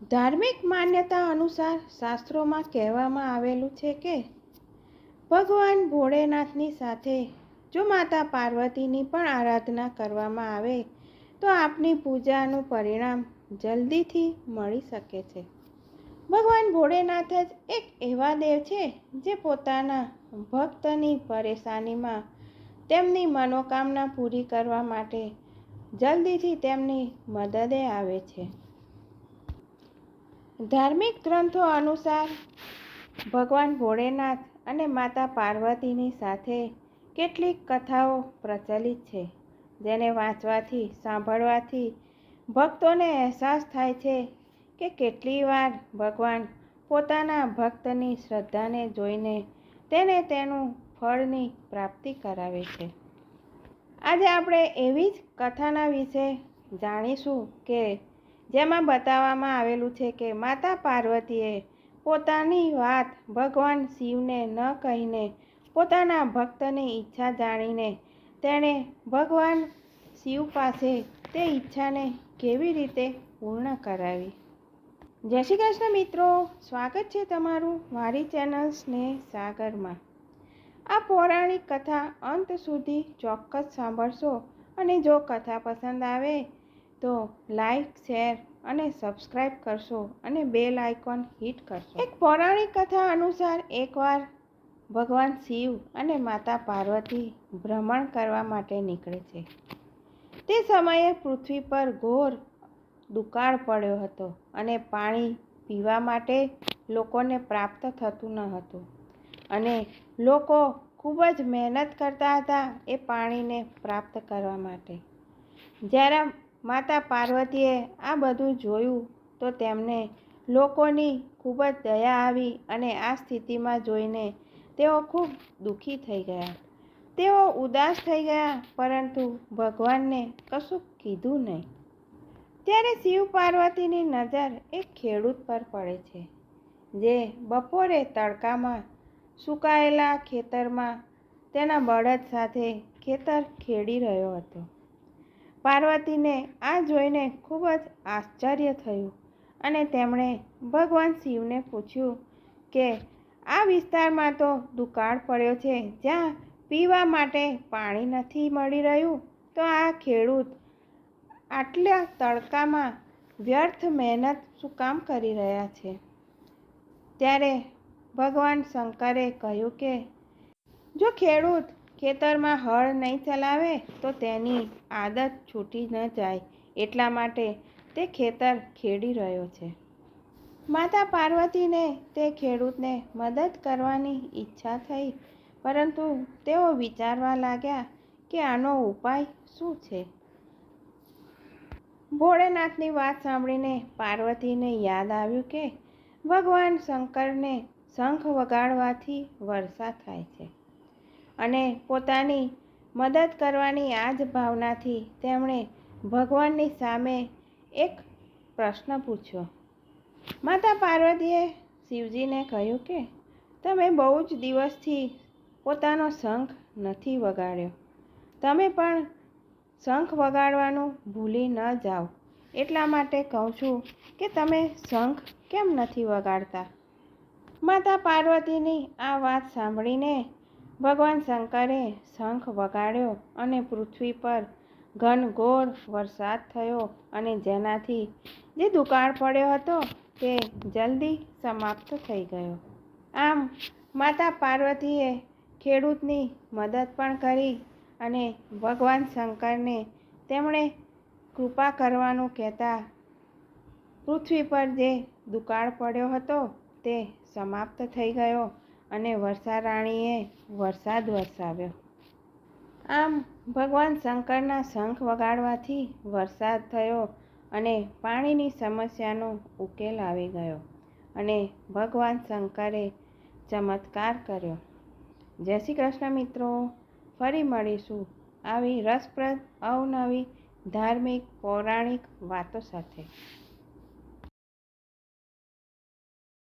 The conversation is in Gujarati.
ધાર્મિક માન્યતા અનુસાર શાસ્ત્રોમાં કહેવામાં આવેલું છે કે, ભગવાન ભોળેનાથની સાથે જો માતા પાર્વતીની પણ આરાધના કરવામાં આવે, તો આપની પૂજાનું પરિણામ જલ્દીથી મળી શકે છે. ભગવાન ભોળેનાથ જ એક એવા દેવ છે જે પોતાના ભક્તની પરેશાનીમાં તેમની મનોકામના પૂરી કરવા માટે જલ્દીથી તેમની મદદે આવે છે. ધાર્મિક ગ્રંથો અનુસાર ભગવાન ભોળેનાથ અને માતા પાર્વતીની સાથે કેટલીક કથાઓ પ્રચલિત છે, જેને વાંચવાથી, સાંભળવાથી ભક્તોને અહેસાસ થાય છે કે કેટલી વાર ભગવાન પોતાના ભક્તની શ્રદ્ધાને જોઈને તેને તેનું ફળની પ્રાપ્તિ કરાવે છે. આજે આપણે એવી જ કથાના વિશે જાણીશું કે જેમાં બતાવવામાં આવેલું છે કે માતા પાર્વતીએ પોતાની વાત ભગવાન શિવને ન કહીને પોતાના ભક્તની ઈચ્છા જાણીને તેણે ભગવાન શિવ પાસે તે ઈચ્છાને કેવી રીતે પૂર્ણ કરાવી? જય શ્રી કૃષ્ણ મિત્રો, સ્વાગત છે તમારું મારી ચેનલ સ્નેહ સાગરમાં. આ પૌરાણિક કથા અંત સુધી ચોક્કસ સાંભળશો અને જો કથા પસંદ આવે તો લાઈક, શેર અને સબસ્ક્રાઈબ કરશો અને બેલ આઇકોન હિટ કરશો. એક પૌરાણિક કથા અનુસાર એકવાર ભગવાન શિવ અને માતા પાર્વતી ભ્રમણ કરવા માટે નીકળે છે. તે સમયે પૃથ્વી પર ઘોર દુકાળ પડ્યો હતો અને પાણી પીવા માટે લોકોને પ્રાપ્ત થતું ન હતું. અને લોકો ખૂબ જ મહેનત કરતા હતા એ પાણીને પ્રાપ્ત કરવા માટે. જ્યારે માતા પાર્વતીએ આ બધું જોયું તો તેમને લોકોની ખૂબ જ દયા આવી અને આ સ્થિતિમાં જોઈને તેઓ ખૂબ દુઃખી થઈ ગયા. તેઓ ઉદાસ થઈ ગયા, પરંતુ ભગવાનને કશું કીધું નહીં. ત્યારે શિવ પાર્વતીની નજર એક ખેડૂત પર પડે છે, જે બપોરે તડકામાં સુકાયેલા ખેતરમાં તેના બળદ સાથે ખેતર ખેડી રહ્યો હતો. પાર્વતીને આ જોઈને ખૂબ જ આશ્ચર્ય થયું અને તેમણે ભગવાન શિવને પૂછ્યું કે, આ વિસ્તારમાં તો દુકાળ પડ્યો છે, જ્યાં પીવા માટે પાણી નથી મળી રહ્યું? તો આ ખેડૂત આટલા તડકામાં વ્યર્થ મહેનત શું કામ કરી રહ્યા છે? ત્યારે ભગવાન શંકરે કહ્યું કે, જો ખેડૂત ખેતરમાં હળ નહીં ચલાવે તો તેની આદત છૂટી ન જાય. એટલા માટે તે ખેતર ખેડી રહ્યો છે. માતા પાર્વતીને તે ખેડૂતને મદદ કરવાની ઈચ્છા થઈ, પરંતુ તેઓ વિચારવા લાગ્યા કે આનો ઉપાય શું છે? ભોળેનાથની વાત સાંભળીને પાર્વતીને યાદ આવ્યું કે ભગવાન શંકરને શંખ વગાડવાથી વર્ષા થાય છે. અને પોતાની મદદ કરવાની આ જ ભાવનાથી તેમણે ભગવાનની સામે એક પ્રશ્ન પૂછ્યો. માતા પાર્વતીએ શિવજીને કહ્યું કે, તમે બહુ જ દિવસથી પોતાનો શંખ નથી વગાડ્યો. તમે પણ શંખ વગાડવાનું ભૂલી ન જાઓ. એટલા માટે કહું છું કે તમે શંખ કેમ નથી વગાડતા? માતા પાર્વતીની આ વાત સાંભળીને ભગવાન શંકરે શંખ વગાડ્યો અને પૃથ્વી પર ઘનઘોર વરસાદ થયો અને જેનાથી જે દુકાળ પડ્યો હતો તે જલ્દી સમાપ્ત થઈ ગયો. આમ માતા પાર્વતીએ ખેડૂતની મદદ પણ કરી અને ભગવાન શંકરને તેમણે કૃપા કરવાનું કહેતા પૃથ્વી પર જે દુકાળ પડ્યો હતો તે સમાપ્ત થઈ ગયો. અને વર્ષારાણીએ વરસાદ વરસાવ્યો. આમ ભગવાન શંકરના શંખ વગાડવાથી વરસાદ થયો અને પાણીની સમસ્યાનો ઉકેલ આવી ગયો અને ભગવાન શંકરે ચમત્કાર કર્યો. જય શ્રી કૃષ્ણ મિત્રો, ફરી મળીશું આવી રસપ્રદ અવનવી ધાર્મિક, પૌરાણિક વાતો સાથે.